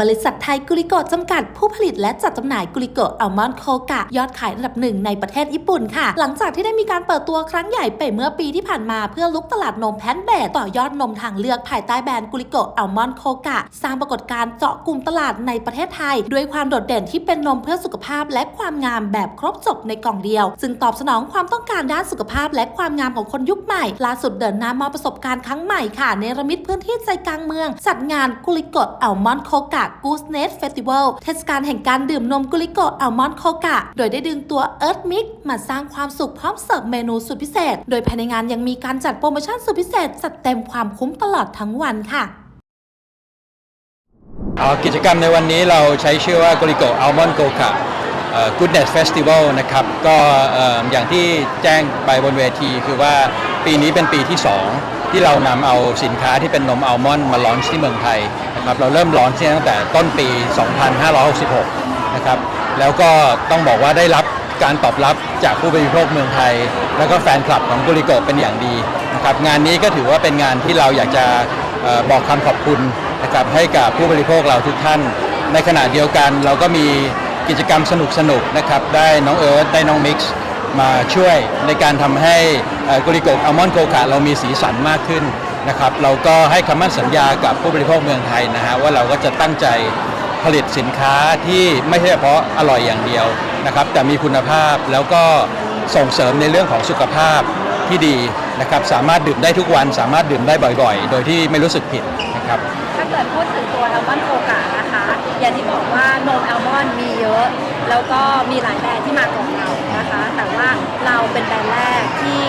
บริษัทไทยกุลิโกจำกัดผู้ผลิตและจัดจำหน่ายกุลิโกอัลมอนด์โคกะ ยอดขายอันดับหนึ่งในประเทศญี่ปุ่นค่ะ หลังจากที่ได้มีการเปิดตัวครั้งใหญ่ไปเมื่อปีที่ผ่านมาเพื่อลุกตลาดนมแพนเบดต่อยอดนมทางเลือกภายใต้แบรนด์กุลิโกอัลมอนด์โคกะ สร้างปรากฏการณ์เจาะกลุ่มตลาดในประเทศไทย ด้วยความโดดเด่นที่เป็นนมเพื่อสุขภาพและความงามแบบครบจบในกล่องเดียวจึงตอบสนองความต้องการด้านสุขภาพ และความงามของคนยุคใหม่ล่าสุดเดินหน้ามอประสบการณ์ครั้งใหม่ค่ะเนรมิตพื้นที่ใจกลางเมือง จัดงานกุลิโกอัลมอนด์โคกะกูสเนสเฟสติวัลเทศกาลแห่งการดื่มนมกุลิโกะอัลมอนด์โคกะ โดยได้ดึงตัวเอิร์ธมิกมาสร้างความสุขพร้อมเสิร์ฟเมนูสุดพิเศษ โดยภายในงานยังมีการจัดโปรโมชั่นสุดพิเศษจัดเต็มความคุ้มตลอดทั้งวันค่ะกิจกรรมในวันนี้เราใช้ชื่อว่า g o r i g o Almond g o k a Goodness Festival นะครับ ก็เอ่ออย่างที่แจ้งไปบนเวทีคือว่าปีนี้เป็นปีที่ 2 ที่เรานำเอาสินค้าที่เป็นนมอัลมอนด์มาลอนช์ที่เมืองไทย นะครับเราเริ่มลอนช์เนี่ตั้งแต่ต้นปี 2566 นะครับแล้วก็ต้องบอกว่าได้รับการตอบรับจากผู้บริโภคเมืองไทย แล้วก็แฟนคลับของกุลิโกเป็นอย่างดีนะครับงานนี้ก็ถือว่าเป็นงานที่เราอยากจะออบอกคำขอบคุณนะครับให้กับผู้บริโภคเราทุกท่าน ในขณะเดียวกันเราก็มีกิจกรรมสนุกๆนะครับได้น้องเอิร์ธได้น้องมิกซ์มาช่วยในการทำให้กุลิโกอัลมอนด์โกกะเรามีสีสันมากขึ้น นะครับเราก็ให้คำมั่นสัญญากับผู้บริโภคเมืองไทยนะฮะว่าเราก็จะตั้งใจผลิตสินค้าที่ไม่ใช่เฉพาะอร่อยอย่างเดียวนะครับแต่มีคุณภาพแล้วก็ส่งเสริมในเรื่องของสุขภาพที่ดีนะครับสามารถดื่มได้ทุกวัน สามารถดื่มได้บ่อยๆ โดยที่ไม่รู้สึกผิดนะครับถ้าเกิดพูดถึงตัวแอลมอนด์โคกะนะคะ อย่างที่บอกว่านมแอลมอนมีเยอะ แล้วก็มีหลายแบรนด์ที่มาก่อนเรานะคะ แต่ว่าเราเป็นแบรนด์แรกที่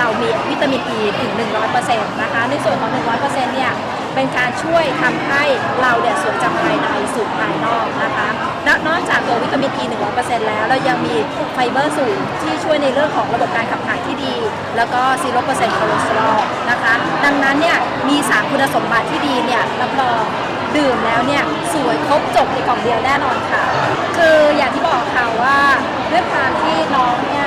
เรามีวิตามินอ e ีถึง 100%นะคะ ในส่วนของ 100%เนี่ยเป็นการช่วยทำให้เราเนี่ยสวยจากภายในสู่ภายนอกนะคะและนอกจากตัววิตามินอ e 100%แล้วเรายังมีไฟเบอร์สูงที่ช่วยในเรื่องของระบบการขับถ่ายที่ดี แล้วก็ 0%คอเลสเตอรอลนะคะ ดังนั้นเนี่ยมีสารคุณสมบัติที่ดีเนี่ยรับรองดื่มแล้วเนี่ยสวยครบจบในกล่องเดียวแน่นอนค่ะ คืออย่างที่บอกค่ะว่าด้วยความที่น้องเนี่ย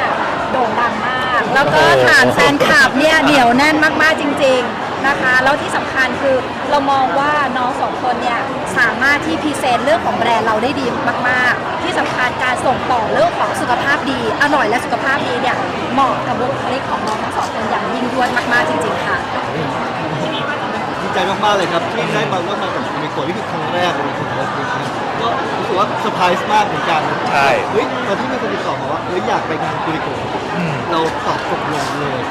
โด่งดังมาก แล้วก็ฐานแฟนคลับเนี่ยเหนียวแน่นมากๆจริง ๆนะคะ แล้วที่สำคัญคือเรามองว่าน้องสองคนเนี่ยสามารถที่พรีเซนต์เรื่องของแบรนด์เราได้ดีมากๆ ที่สำคัญการส่งต่อเรื่องของสุขภาพดี อร่อยและสุขภาพดีเนี่ยเหมาะกับบุคลิกของน้องทั้งสองคนอย่างยิ่งยวดมากๆจริง ๆ ค่ะ ใจมากๆเลยครับที่ได้มาร่วมงานกับมิโกะนี่คือครั้งแรกเลยของเราเลยครับก็รู้สึกว่าเซอร์ไพรส์มากเหมือนกันใช่ เฮ้ยตอนที่มีคนติดต่อมาว่าเฮ้ยอยากไปงานกุริโกะเราตอบตกลงเลย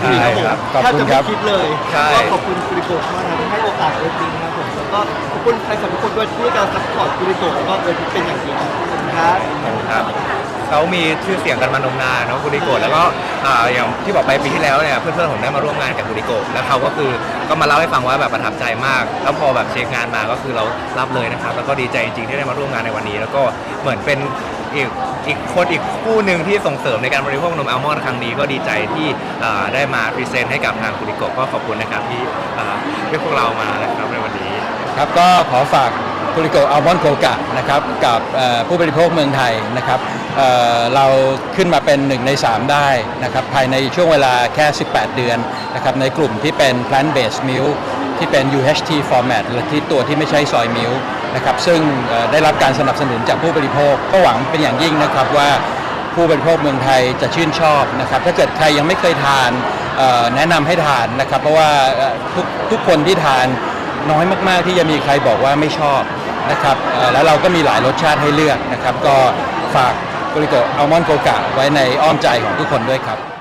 ใช่ครับขอบแทบคุณจะครัไม่บคิดเลยใช่ ก็ขอบคุณกุริโกะมากนะที่ให้โอกาสเอิร์ธจริงนะครับผมแล้วก็ขอบคุณใครสำหรับทุกคนด้วยที่ให้การซัพพอร์ตกุริโกะแล้วก็เอิร์ธเป็นอย่างดีขอบคุณครับครับ เขามีชื่อเสียงกันมานมนานเนาะกุริโกะแล้วก็อ่าอย่างที่บอกไปปีที่แล้วเนี่ยเพื่อนๆผมได้มาร่วมงานกับกุริโกะแล้วเขาก็คือก็มาเล่าให้ฟังว่าแบบประทับใจมาก แล้วพอแบบเช็คงานมาก็คือเรารับเลยนะครับ แล้วก็ดีใจจริงๆที่ได้มาร่วมงานในวันนี้ แล้วก็เหมือนเป็นอีกอีกคนอีกคู่หนึ่งที่ส่งเสริมในการบริโภคนมอัลมอนด์ครั้งนี้ก็ดีใจที่อ่าได้มาพรีเซนต์ให้กับทางกุริโกะก็ขอบคุณนะครับที่อ่าเรียกพวกเรามานะครับในวันนี้ ครับก็ขอฝากกุลิโกอัลมอนด์โกกะนะครับกับเอ่อผู้บริโภคเมืองไทยนะครับ เเราขึ้นมาเป็น 1 ใน 3 ได้นะครับภายในช่วงเวลาแค่ 18 เดือนนะครับในกลุ่มที่เป็น plant based milk ที่เป็น UHT format หรือที่ตัวที่ไม่ใช่ซอยมิลนะครับซึ่งได้รับการสนับสนุนจากผู้บริโภค ก็หวังเป็นอย่างยิ่งนะครับว่าผู้บริโภคเมืองไทยจะชื่นชอบนะครับถ้าเกิดใครยังไม่เคยทานแนะนำให้ทานนะครับเพราะว่าทุกทุกคนที่ทานน้อยมากๆที่จะมีใครบอกว่าไม่ชอบนะครับแล้วเราก็มีหลายรสชาติให้เลือกนะครับก็ฝาก กุริโกอัลมอนด์โกกะไว้ในอ้อมใจของทุกคนด้วยครับ